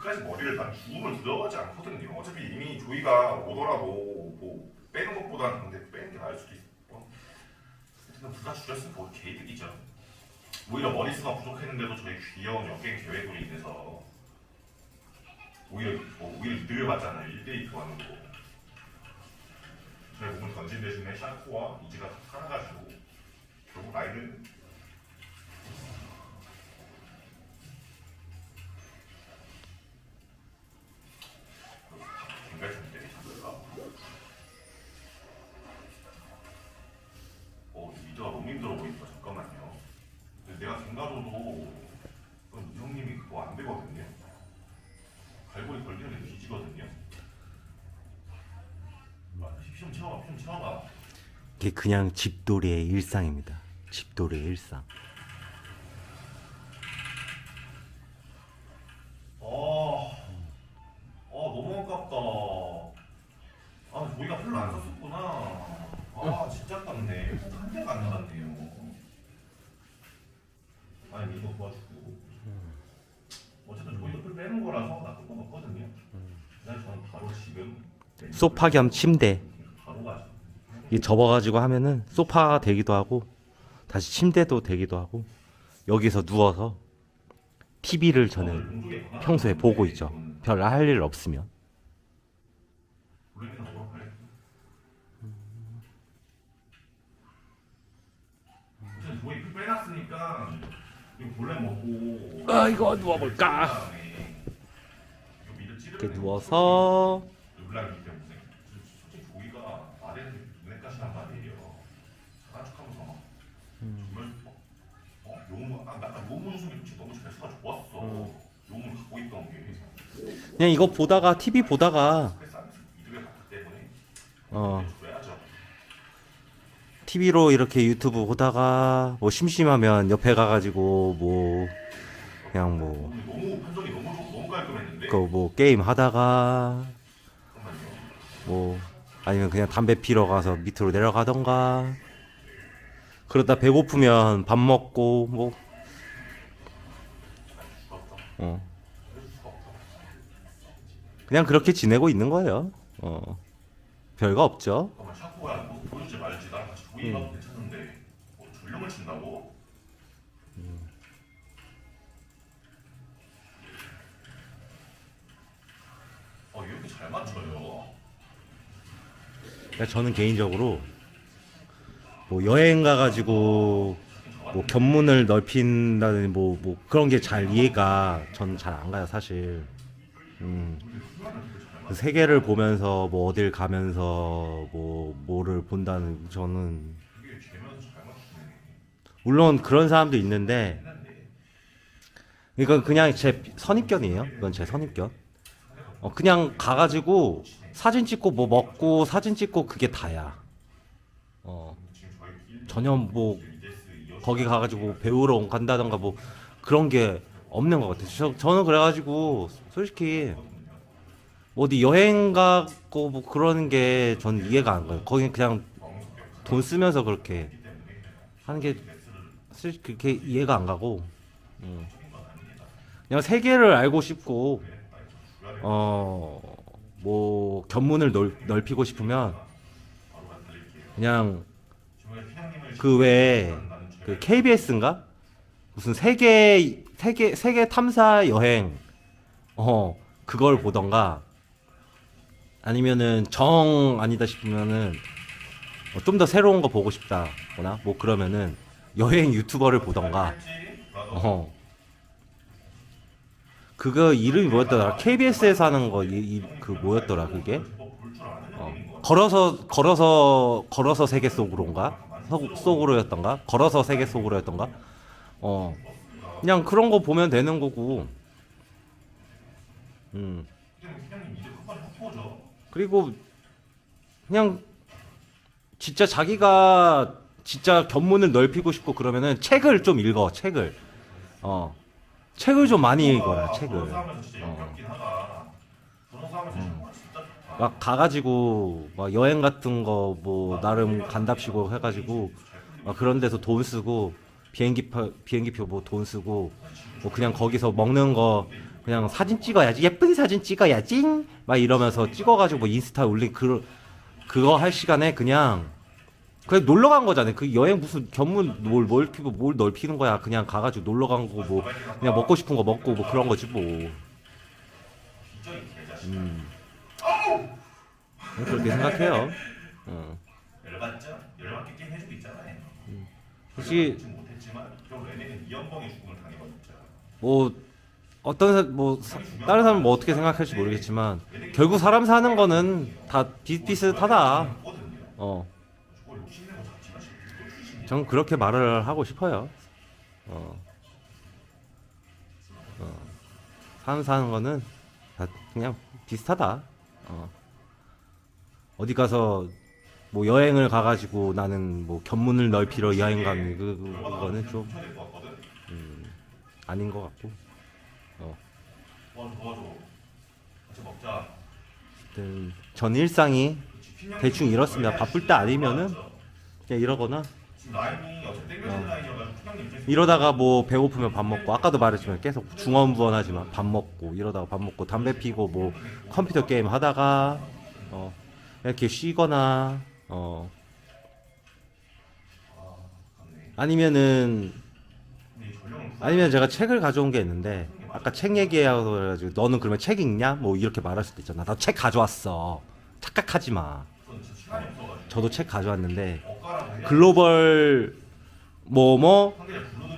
끝까지 머리를 다 주문을 들어가지 않거든요. 어차피 이미 조이가 오더라도 뭐 빼는 것보다는 근데 빼는 게 나을 수도 있어. 어쨌든 둘다 줄였으면 거의 개이득이죠. 오히려 머리수가 부족했는데도 저희 귀여운 역행 계획으로 인해서 오히려 뭐 오히려 이득을 받잖아요. 1대2 교환으로. 저희 몸을 던진 대신에 샤코와 이지가 살아가지고 결국 라인은 피좀 채워봐. 이게 그냥 집돌이의 일상입니다. 집돌이의 일상. 어, 어 너무 아깝다. 아, 저희가 별로 안 썼었구나. 아, 진짜 아깝네. 한 대가 안 나갔네요. 아니, 이거 도와주고. 어쨌든 저희도 풀 빼는 거라서 나쁠 건 없거든요. 그냥 저는 바로 지금 소파 겸 침대. 이 접어가지고 하면은 소파가 되기도 하고 다시 침대도 되기도 하고 여기서 누워서 TV를 저는 평소에 보고 있죠. 별 할 일 없으면. 아 이거 누워볼까? 이렇게 누워서 르블랑이기 때문에 솔직히 조이가 말에는 눈에까지란 말이에요. 장난 척하면서 막 정말 어 나가 용무 중에 솔직히 너무 재수가 좋았어. 용무 갖고 있던 게 그냥 이거 보다가 TV 보다가 그래서 안 이득을 봤기 때문에 어 줘야죠. TV로 이렇게 유튜브 보다가 뭐 심심하면 옆에 가가지고 뭐 그냥 뭐 오늘 너무 판정이 너무 좋고 너무 깔끔했는데. 그 뭐 게임 하다가 잠깐만요. 뭐 아니면 그냥 담배 피러 가서 밑으로 내려가던가 그러다 배고프면 밥 먹고 뭐 어. 그냥 그렇게 지내고 있는 거예요. 어. 별거 없죠. 잠깐만 샤코가 뭐 보여주지 말지 나랑 같이 조이가 괜찮은데 뭐 전령을 친다고? 어 이렇게 잘 맞춰요. 그러니까 저는 개인적으로 뭐 여행 가가지고 뭐 견문을 넓힌다는 뭐, 뭐 그런 게 잘 이해가 저는 잘안 가요 사실. 음. 그 세계를 보면서 뭐 어딜 가면서 뭐 뭐를 본다는 저는. 물론 그런 사람도 있는데 이건 그냥 제 선입견이에요. 이건 제 선입견. 어, 그냥 가가지고 사진 찍고 뭐 먹고 사진 찍고 그게 다야. 어, 전혀 뭐 거기 가가지고 배우러 간다던가 뭐 그런 게 없는 것 같아요. 저, 저는 그래가지고 솔직히 뭐 어디 여행 가고 뭐 그러는 게 전 이해가 안 가요. 거기 그냥 돈 쓰면서 그렇게 하는 게 솔직히 그렇게 이해가 안 가고 음. 그냥 세계를 알고 싶고 어뭐 견문을 넓, 넓히고 싶으면 그냥 그 외에 그 KBS인가? 무슨 세계 세계 세계 탐사 여행. 어 그걸 보던가. 아니면은 정 아니다 싶으면은 어, 좀더 새로운 거 보고 싶다거나? 뭐 그러면은 여행 유튜버를 보던가. 어. 그거 이름이 뭐였더라? KBS에서 하는 거 이그 뭐였더라 그게? 어, 걸어서 걸어서 걸어서 세계 속으로인가 속, 속으로였던가? 걸어서 세계 속으로였던가? 어. 그냥 그런 거 보면 되는 거고. 음. 그리고 그냥 진짜 자기가 진짜 견문을 넓히고 싶고 그러면은 책을 좀 읽어 책을. 어. 책을 좀 많이 읽어라 책을. 어. 역 막 가가지고 막 여행 같은 거 뭐 나름 간답시고 해가지고 막 그런 데서 돈 쓰고 비행기 표 비행기 표 뭐 돈 쓰고 뭐 그냥 거기서 먹는 거 그냥 사진 찍어야지 예쁜 사진 찍어야지 막 이러면서 찍어가지고 뭐 인스타에 올린 그 그거 할 시간에 그냥 그냥 놀러 간 거잖아요. 그 여행 무슨 견문 뭘 넓히고 뭘 넓히는 거야. 그냥 가가지고 놀러 간 거고 뭐 그냥 먹고 싶은 거 먹고 뭐 그런 거지 뭐. 음. 그렇게 생각해요. 어. 열받죠? 열받게 게임 해주고 있잖아요. 솔직히 그지 못했지만 저 레네는 이연봉의 죽음을 당해버렸죠. 뭐 어떤 사, 뭐 사- 다른 사람은 뭐 어떻게 생각할지 모르겠지만 결국 사람 사는 거는 다 비슷비슷하다. 어. 전 그렇게 말을 하고 싶어요. 어, 어, 사람 사는 거는 다 그냥 비슷하다. 어, 어디 가서 뭐 여행을 가가지고 나는 뭐 견문을 넓히러 여행 가는 그 그거는 좀 같거든. 아닌 것 같고. 먹자. 하여튼 전 일상이 대충 이렇습니다. 바쁠 때 아니면은 그냥 이러거나 지금 라인이 어차피 땡겨진 라인이어가지고 핀형님 입장에서 이러다가 뭐 배고프면 밥 먹고 아까도 말했지만 계속 중언부언하지만 밥 먹고 이러다가 밥 먹고 담배 피고 뭐 컴퓨터 게임 하다가 어 이렇게 쉬거나 어. 아니면은 근데 이 전령은 아니면 제가 책을 가져온 게 있는데 아까 책 얘기하고 그래가지고 너는 그러면 책 읽냐? 뭐 이렇게 말할 수도 있잖아 나 책 가져왔어. 착각하지 마. 우선 진짜 시간이 없어가지고 저도 책 가져왔는데 글로벌 뭐뭐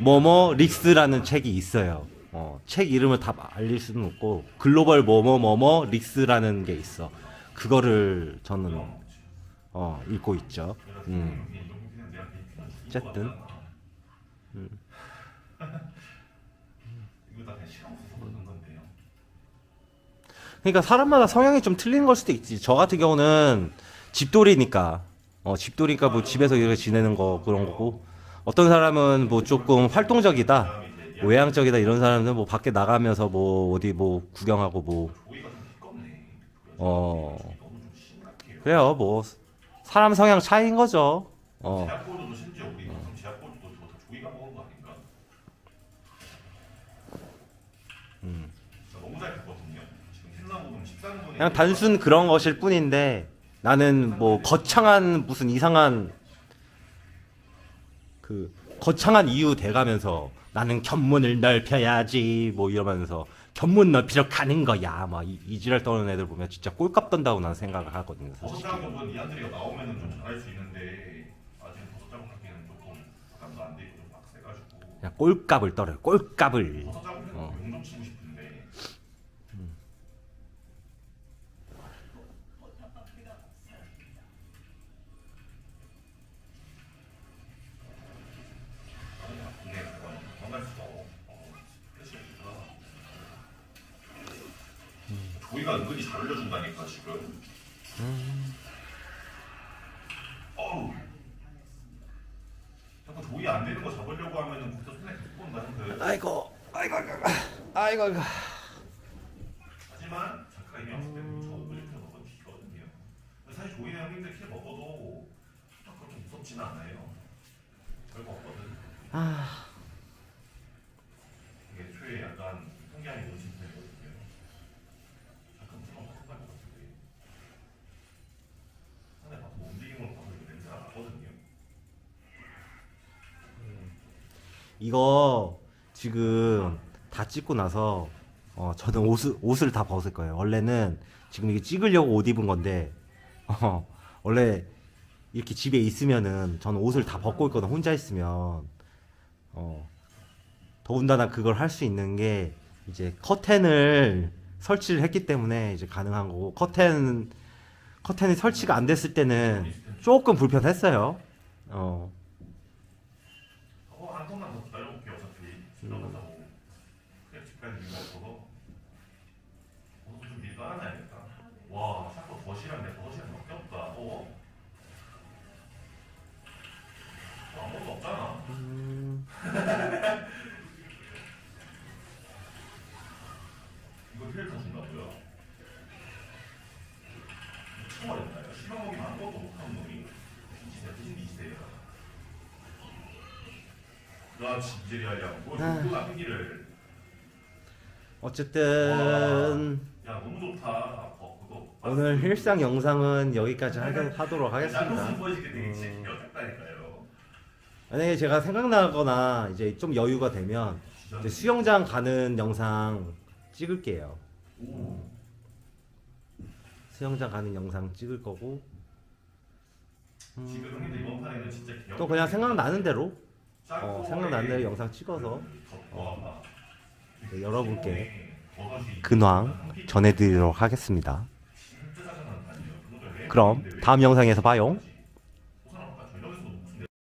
뭐뭐 릭스라는 책이 있어요. 어, 책 이름을 다 알릴 수는 없고 글로벌 뭐뭐 뭐뭐 릭스라는 게 있어. 그거를 저는 어, 읽고 있죠. 음. 어쨌든. 음. 그러니까 사람마다 성향이 좀 틀리는 걸 수도 있지. 저 같은 경우는 집돌이니까 어, 집돌이니까 뭐 집에서 이렇게 지내는 거 그런 거고 어떤 사람은 뭐 조금 활동적이다. 뭐 외향적이다 이런 사람은 뭐 밖에 나가면서 뭐 어디 뭐 구경하고 뭐. 어. 그래요 뭐 사람 성향 차이인 거죠 어? 음. 13분에 그냥 단순 그런 것일 뿐인데 나는 뭐 거창한 무슨 이상한 그 거창한 이유 돼가면서 나는 견문을 넓혀야지 뭐 이러면서 견문 넓히러 가는 거야. 막 이, 이 지랄 떠는 애들 보면 진짜 꼴값 던다고 나는 생각을 하거든요 버섯 솔직히 작업은 이한드리가 나오면은 좀 잘할 수 있는데 아직 버섯 작업하기는 조금 부담도 안 되고 좀 빡세가지고. 그냥 꼴값을 떨어요. 꼴값을. 버섯 작업 조이가 은근히 잘 올려준다니까 지금. 어우. 자꾸 조이 안 되는 거 잡으려고 하면은 거기서 손에 계속 본다 형들. 아이고 아이고 아이고 아이고. 아이고 하지만 작가가 이미 없을 때는 저 오늘 킬 먹어도 기거든요. 사실 조이네 형님들 킬 먹어도 딱 그렇게 무섭지는 않아요. 별거 없거든. 아 이거 지금 다 찍고 나서 어 저는 옷을 옷을 다 벗을 거예요. 원래는 지금 이게 찍으려고 옷 입은 건데 어 원래 이렇게 집에 있으면은 저는 옷을 다 벗고 있거든 혼자 있으면 어 더군다나 그걸 할 수 있는 게 이제 커튼을 설치를 했기 때문에 이제 가능한 거고 커튼 커튼이 설치가 안 됐을 때는 조금 불편했어요. 어 없잖아. 이거 필터 준다고요? 미쳐버렸나요? 시간 먹이면 아무것도 못하는 놈이. 무슨 이지세야. 나 진지리 하려고 뭘 아. 또 나쁜 길을 어쨌든 야 너무 좋다. 어, 오늘 일상 영상은 여기까지 하, 하도록 하겠습니다. 진짜 음. 만약에 제가 생각나거나 이제 좀 여유가 되면 이제 수영장 가는 영상 찍을게요. 오. 수영장 가는 영상 찍을 거고 음, 지금 형님들 이번 판에는 진짜 개혁. 또 그냥 생각나는 대로 어, 생각나는 대로 머리 영상 찍어서 덮어. 네, 여러분께 버섯이 근황 전해드리도록 하겠습니다. 그럼 다음 영상에서 봐요.